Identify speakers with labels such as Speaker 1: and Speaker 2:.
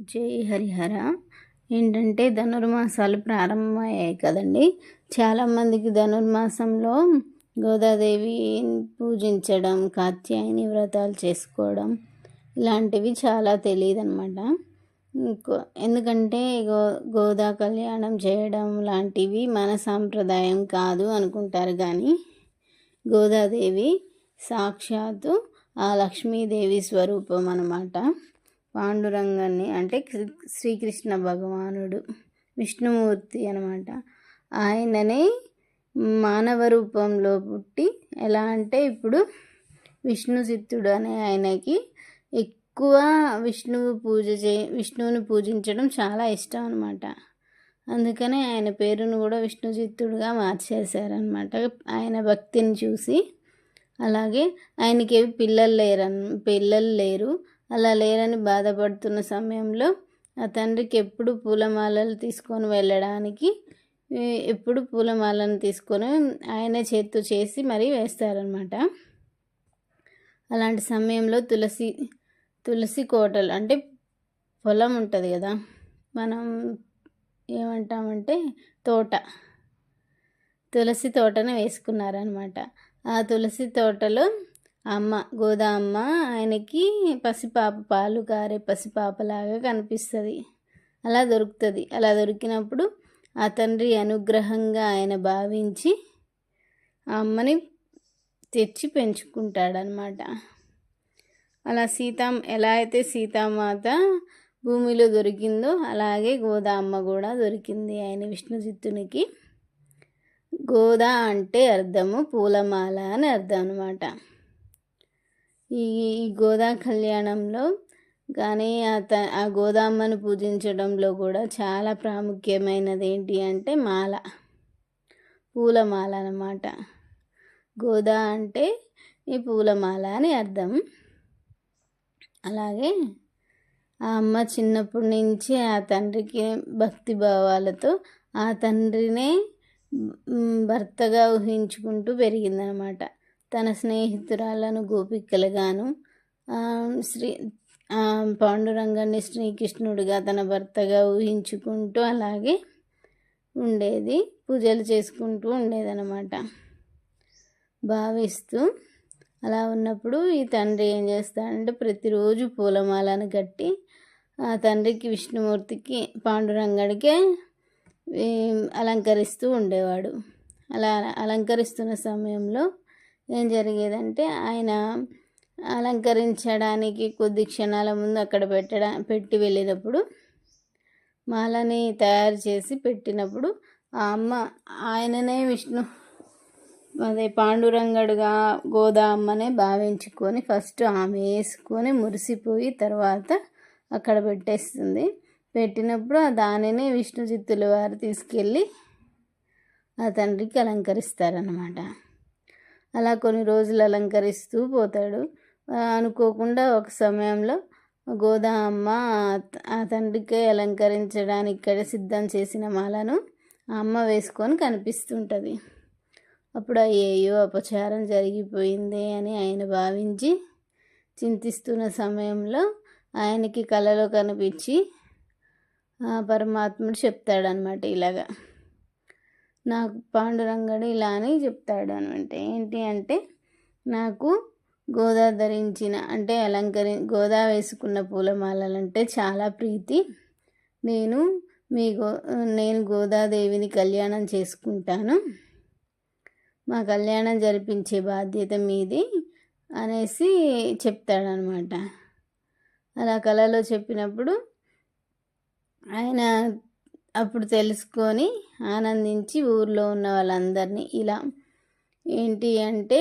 Speaker 1: జై హరిహర ఏంటంటే ధనుర్మాసాలు ప్రారంభమయ్యాయి కదండి. చాలామందికి ధనుర్మాసంలో గోదాదేవి పూజించడం కాత్యాయని వ్రతాలు చేసుకోవడం ఇలాంటివి చాలా తెలియదు అనమాట ఎందుకంటే గో గోదా కళ్యాణం చేయడం లాంటివి మన సాంప్రదాయం కాదు అనుకుంటారు కానీ గోదాదేవి సాక్షాత్తు ఆ లక్ష్మీదేవి స్వరూపం అన్నమాట. పాండురంగాన్ని అంటే శ్రీకృష్ణ భగవానుడు విష్ణుమూర్తి అనమాట. ఆయననే మానవ రూపంలో పుట్టి ఎలా అంటే ఇప్పుడు విష్ణుచిత్తుడు అనే ఆయనకి ఎక్కువ విష్ణువు పూజ చే విష్ణువుని పూజించడం చాలా ఇష్టం అనమాట. అందుకనే ఆయన పేరును కూడా విష్ణుచిత్తుడుగా మార్చేశారనమాట. ఆయన భక్తిని చూసి అలాగే ఆయనకి పిల్లలు లేరన్ పిల్లలు లేరు. అలా లేరని బాధపడుతున్న సమయంలో ఆ తండ్రికి ఎప్పుడు పూలమాలలు తీసుకొని వెళ్ళడానికి ఎప్పుడు పూలమాలను తీసుకొని ఆయన చేత్తు చేసి మరీ వేస్తారనమాట అలాంటి సమయంలో తులసి తులసి కోటలు అంటే పొలం ఉంటుంది కదా మనం ఏమంటామంటే తోట తులసి తోటను వేసుకున్నారనమాట ఆ తులసి తోటలో అమ్మ గోదామ్మ ఆయనకి పసిపాప పాలు కారే పసిపాపలాగా కనిపిస్తుంది. అలా దొరుకుతుంది. అలా దొరికినప్పుడు ఆ తండ్రి అనుగ్రహంగా ఆయన భావించి ఆ అమ్మని తెచ్చి పెంచుకుంటాడనమాట అలా సీతా ఎలా అయితే సీతామాత భూమిలో దొరికిందో అలాగే గోదామ్మ కూడా దొరికింది ఆయన విష్ణుచిత్తునికి గోదా అంటే అర్థము పూలమాల అని అర్థం అనమాట ఈ గోదా కళ్యాణంలో కానీ త ఆ గోదామ్మను పూజించడంలో కూడా చాలా ప్రాముఖ్యమైనది ఏంటి అంటే మాల. పూలమాల అన్నమాట. గోదా అంటే ఈ పూలమాల అని అర్థం. అలాగే ఆ అమ్మ చిన్నప్పటి నుంచి ఆ తండ్రికి భక్తి భావాలతో ఆ తండ్రినే భర్తగా ఊహించుకుంటూ పెరిగిందనమాట తన స్నేహితురాలను గోపికలుగాను శ్రీ పాండురంగాన్ని శ్రీకృష్ణుడిగా తన భర్తగా ఊహించుకుంటూ అలాగే ఉండేది. పూజలు చేసుకుంటూ ఉండేదన్నమాట. భావిస్తూ అలా ఉన్నప్పుడు ఈ తండ్రి ఏం చేస్తాడంటే ప్రతిరోజు పూలమాలను కట్టి ఆ తండ్రికి విష్ణుమూర్తికి పాండురంగడికే అలంకరిస్తూ ఉండేవాడు. అలా అలంకరిస్తున్న సమయంలో ఏం జరిగేదంటే ఆయన అలంకరించడానికి కొద్ది క్షణాల ముందు అక్కడ పెట్టడా పెట్టి వెళ్ళినప్పుడు మాలని తయారు చేసి పెట్టినప్పుడు ఆ అమ్మ ఆయననే విష్ణు. అదే పాండురంగడుగా గోదా అమ్మనే భావించుకొని ఫస్ట్ ఆమె వేసుకొని మురిసిపోయి తర్వాత అక్కడ పెట్టేస్తుంది. పెట్టినప్పుడు దానిని విష్ణు చిత్తుల వారు తీసుకెళ్ళి ఆ తండ్రికి అలంకరిస్తారనమాట అలా కొన్ని రోజులు అలంకరిస్తూ పోతాడు. అనుకోకుండా ఒక సమయంలో గోదామ్మ ఆ తండ్రికే అలంకరించడానికి ఇక్కడ సిద్ధం చేసిన మాలను ఆ అమ్మ వేసుకొని కనిపిస్తుంటుంది. అప్పుడు అయ్యో అపచారం జరిగిపోయింది అని ఆయన భావించి చింతిస్తున్న సమయంలో ఆయనకి కలలో కనిపించి పరమాత్ముడు చెప్తాడనమాట ఇలాగా. నాకు పాండురంగడు ఇలా అని చెప్తాడు అనమాట ఏంటి అంటే నాకు గోదా ధరించిన అంటే అలంకరి గోదా వేసుకున్న పూలమాలలంటే చాలా ప్రీతి. నేను మీ గో నేను గోదాదేవిని కళ్యాణం చేసుకుంటాను. మా కళ్యాణం జరిపించే బాధ్యత మీది అనేసి చెప్తాడనమాట. అలా కళలో చెప్పినప్పుడు ఆయన అప్పుడు తెలుసుకొని ఆనందించి ఊర్లో ఉన్న వాళ్ళందరినీ ఇలా ఏంటి అంటే